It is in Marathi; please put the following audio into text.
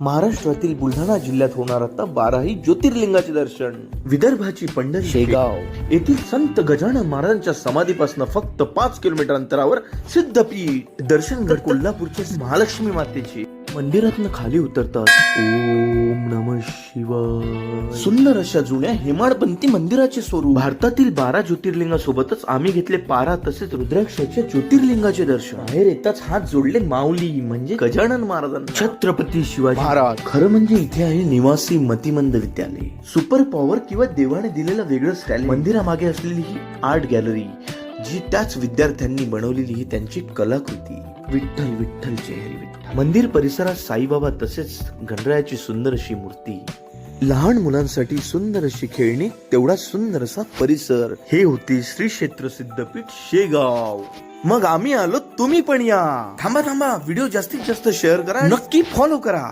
महाराष्ट्रातील बुलढाणा जिल्ह्यात होणार आता बाराही ज्योतिर्लिंगाचे दर्शन. विदर्भाची पंढरी शेगाव. येथील संत गजानन महाराजांच्या समाधीपासून फक्त पाच किलोमीटर अंतरावर सिद्धपीठ. दर्शन घड कोल्हापूरचे महालक्ष्मी मातेचे. मंदिरातनं खाली उतरतात. ओम नम शिवाय. सुंदर अशा जुन्या हेमाडपंथी मंदिराचे स्वरूप. भारतातील बारा ज्योतिर्लिंगासोबतच आम्ही घेतले बारा तसेच रुद्राक्षाच्या ज्योतिर्लिंगाचे दर्शन. बाहेर येताच हात जोडले माऊली म्हणजे गजानन महाराजांना. छत्रपती शिवाजी. महाराज. खरं म्हणजे इथे आहे निवासी मतिमंद विद्यालय. सुपर पॉवर किंवा देवाने दिलेलं वेगळं स्टाईल मंदिरामागे असलेली ही आर्ट गॅलरी जी त्याच विद्यार्थ्यांनी बनवलेली ही त्यांची कलाकृती. विठ्ठल विठ्ठल जय हरी विठ्ठल. मंदिर परिसरात साईबाबा तसेच गणरायाची सुंदर अशी मूर्ती. लहान मुलांसाठी सुंदर अशी खेळणी तेवढा सुंदर असा परिसर. हे होते श्री क्षेत्र सिद्धपीठ शेगाव. मग आम्ही आलो तुम्ही पण या. थांबा थांबा. व्हिडिओ जास्तीत जास्त शेअर करा. नक्की फॉलो करा.